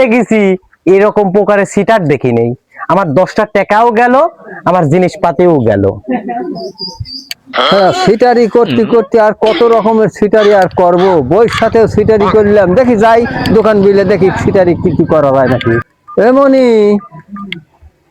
দেখেছি এরকম প্রকারের সিটার দেখি নেই। আমার দশটা টাকাও গেল আমার জিনিসপাতিও গেল। হ্যাঁ সিটারি করতে করতে আর কত রকমের সিটারি আর করব? বইয়ের সাথেও সিটারি করলাম দেখি যাই দোকান বিলে দেখি সিটারি কি কি করা হয় নাকি। এমনি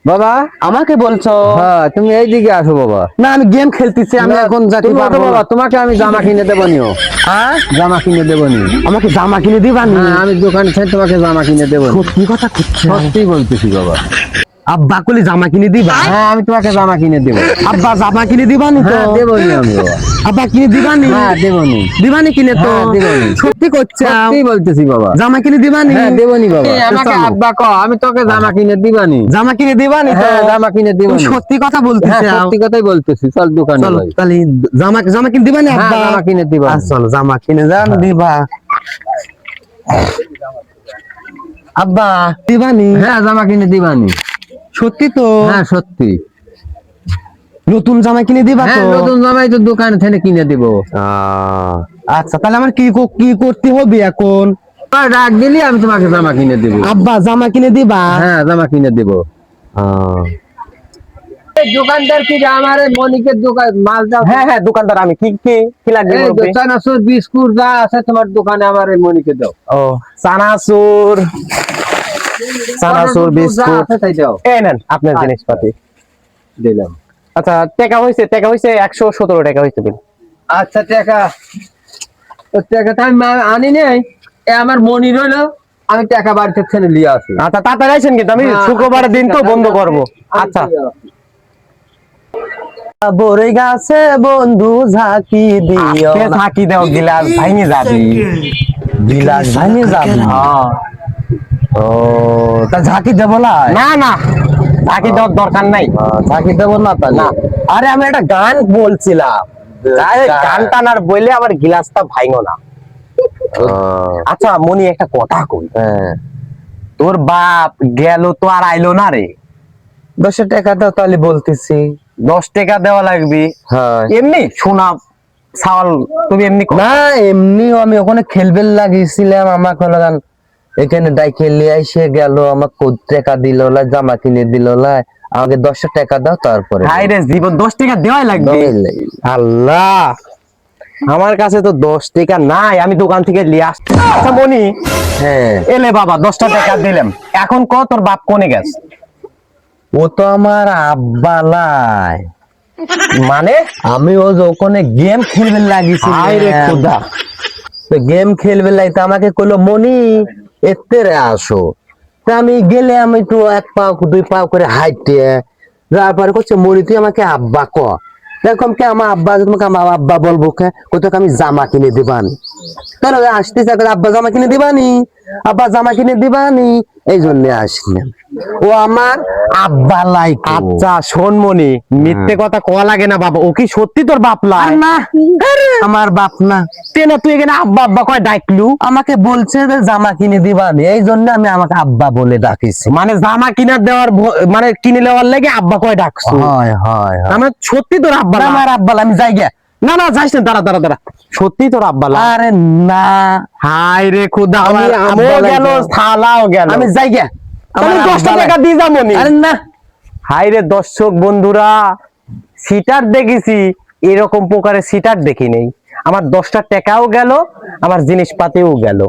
বাবা আমাকে বলছো? হ্যাঁ তুমি এইদিকে আসো বাবা। না আমি গেম খেলতেছি আমি এখন যাতে পারব। বাবা তোমাকে আমি জামা কিনে দেবো নিও। হ্যাঁ? জামা কিনে দেবো নি আমাকে জামা কিনে দিবা নি? হ্যাঁ আমি দোকান থেকে তোমাকে জামা কিনে দেবো। সত্যি কথা সত্যি বলতেছি বাবা। আব্বা কলি জামা কিনে দিবা হ্যাঁ আমি তোমাকে জামা কিনে দেবো আব্বা জামা কিনে দিবা নি তো হ্যাঁ দেবো নি আমি আব্বা কিনে দিবা নি হ্যাঁ দেবো নি দিবা নি কিনে তো হ্যাঁ, দিবা নি। সত্যি করছে সত্যি বলতেছি বাবা জামা কিনে দিবা নি হ্যাঁ দেবো নি বাবা আমাকে আব্বা কও আমি তোকে জামা কিনে দিবা নি জামা কিনে দিবা নি তো হ্যাঁ জামা কিনে তুমি দিবানি সত্যি কথা হ্যাঁ বলতেছে সত্যি কথাই বলতেছি চল দোকানে চলো। তাহলে জামা জামা কিনে দিবা নি হ্যাঁ, আব্বা জামা কিনে দিবা আচ্ছা, চলো জামা কিনে যান দিবা আব্বা দিবা নি হ্যাঁ জামা কিনে দিবানি সত্যি তো? হ্যাঁ সত্যি। নতুন জামা কিনে দিবা তো? হ্যাঁ নতুন জামাই তো দোকানে থেকে কিনে দিব। আচ্ছা তাহলে আমার কি কি করতে হবে এখন? ডাক দিলি আমি তোমাকে জামা কিনে দিব। আব্বা জামা কিনে দিবা? হ্যাঁ জামা কিনে দিব। দোকানদার কি যে আমার এই মনিকের দোকান মাল দাও। হ্যাঁ হ্যাঁ দোকানদার আমি কি কি কি লাগবে চানাচুর বিস্কুট যা আছে তোমার দোকানে আমার মনিকে দাও। ও চানাচুর। চানাচুর বিস্কুট। আছে এই নেন আপনার জিনিসপাতি। দিলাম আচ্ছা টাকা হয়েছে টাকা একশো সতেরো টাকা হয়েছে বিল। আচ্ছা টাকা। তো টাকা তো আমি আনি নাই। এ আমার মনি রইল আমি টাকা বাড়িতে নিয়ে আসি। আচ্ছা তাড়াতাড়ি আসেন কিন্তু আমি হ্যাঁ, শুক্রবারের দিন তো বন্ধ করব। আচ্ছা। বরে গাছে বন্ধু ঝাঁকি দিও ঝাঁকি দাও গিলাস ভাঙে যাবি। গিলাস ভাঙে যাবি। হ্যাঁ। ও তা ঝাঁকি দেব না? না না ঝাঁকি দেওয়ার দরকার নাই। ঝাঁকি দেবো না তাহলে? না। আরে আমি একটা গান বলছিলাম। গান। বললে আমার গিলাসটা ভাঙো না। আচ্ছা মনি একটা কথা কই? হ্যাঁ। তোর বাপ গেল তো আর আইলো না রে? দশ টাকা দাও তাহলে বলতেছি। দশ টাকা দেওয়া লাগবে। হ্যাঁ। এমনি সোনা চাওয়াল তুমি এমনি না এমনিও আমি ওখানে খেলবে লাগিয়েছিলাম আমাকে হলো গান এখানে ডাই খেলে এসে গেল আমার কোদ টাকা দিল লা জামা কিনে দিল লা আমাকে দশ টাকা দাও তারপরে হাই রে জীবন দশ টাকা দেওয়াই লাগবে। আল্লাহ! আমার কাছে তো দশ টাকা নাই আমি দোকান থেকে নিয়ে আসছি। আচ্ছা মনি হ্যাঁ। এলে বাবা দশটা টাকা দিলাম। এখন ক তোর বাপ কোনে গেছে? ও তো আমার আব্বা লাই মানে? আমি ও যে ওখানে গেম খেলবে খোদা। গেম খেলবে লাই তো আমাকে কইলো মনি এতে রে আসো। তা আমি গেলে আমি তো এক পাও, দুই পাও করে হাইটে। তারপরে করছে মরি, তুই আমাকে আব্বা ক। এরকম কে আমার আব্বা তোমাকে আমার আব্বা বলব, কে? কোথাও আমি জামা কিনে দিবানি। তাহলে ওই আসতেছে আব্বা জামা কিনে দিবানি? আব্বা জামা কিনে দিবানি? এই জন্য আসলাম ও আমার আব্বা লাইক আচ্ছা শোন মনি মিথ্যে কথা কওয়া লাগে না বাবা। ও কি সত্যি তোর বাপ লাই? না আমার বাপ না। তেনা তুই এখানে আব্বা আব্বা কয় ডাকলু? আমাকে বলছে যে জামা কিনে দিবানি। এই জন্য আমি আমাকে আব্বা বলে ডাকিছি। মানে জামা কিনা দেওয়ার মানে কিনে নেওয়ার লাগে আব্বা কয় ডাকছো? হয় হয় হয়। মানে সত্যি তোর আব্বা আমার আব্বা আমি যাই গে না না যাইস না দাঁড়া দাঁড়া দাঁড়া। সত্যি তোর আব্বা? আরে না। হাই রে খুদা আমার আমি আমও গেল থালাও গেল। আমি যাই গে। আমার দশটা টাকা লাই। দিয়ে যাব নি। আরে না। হাই রে দর্শক বন্ধুরা সিটার দেখেছি এরকম প্রকারের সিটার দেখি নেই। আমার দশটা টাকাও গেল আমার জিনিসপাতিও গেল।